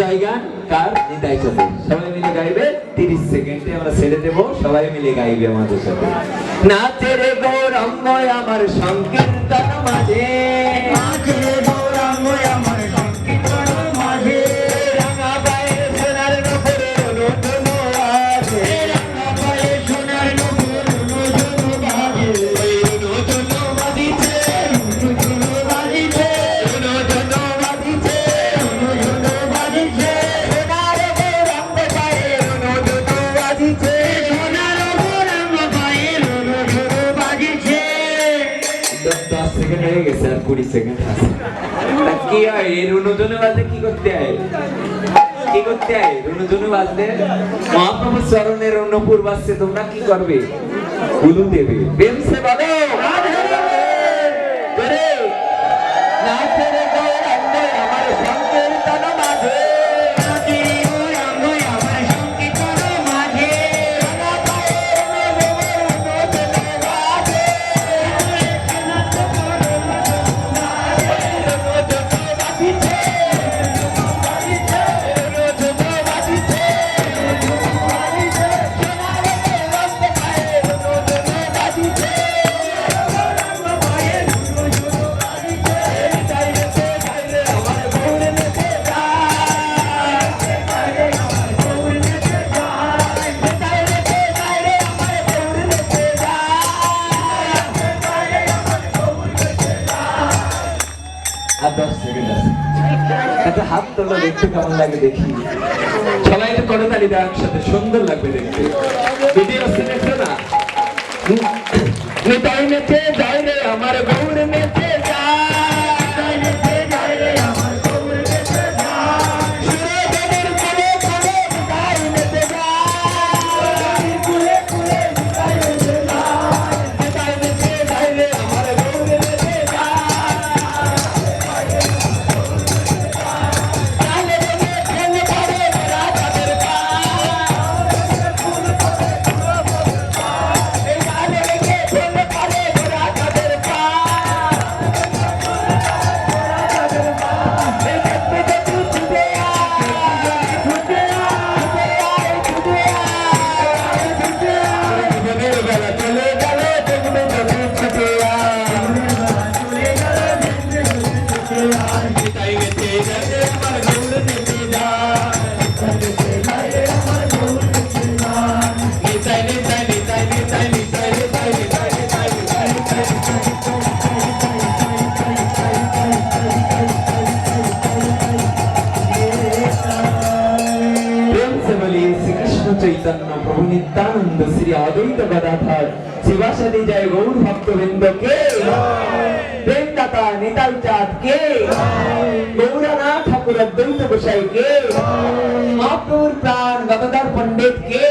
জায়গা কার? নিতাই চলে সবাই মিলে গাইবে, তিরিশ সেকেন্ডে আমরা ছেড়ে দেবো, সবাই মিলে গাইবে আমাদের সাথে। নাচের গৌরঙ্গয় আমার সংকীর্তন মাঝে। দশ সেকেন্ড হয়ে গেছে আর এই রুনুধনু বাজলে কি করতে হয় কি করতে হয় রুনুধনু বাজলে মহাপ্রভু চরণের অনুপুর বাজছে তোমরা কি করবে উলু দেবে আমার সংকীর্তন হাত দেখতে কেমন লাগে দেখি। সবাই একটু করে তালি সুন্দর লাগবে দেখতে। ভিডিও সিনেক্ট না? নিতাই নেচে যাই আমার রয়েছে বলে শ্রীকৃষ্ণ চৈতন্য প্রভু নিত্যানন্দ শ্রী অদ্বৈত গদাধর শিবাসাদি জয় গৌর ভক্তবৃন্দ কে নেতাল চাঁদ কে ঠাকুর অদ্বৈত গোসাই কে প্রাণ গদাধর পণ্ডিত কে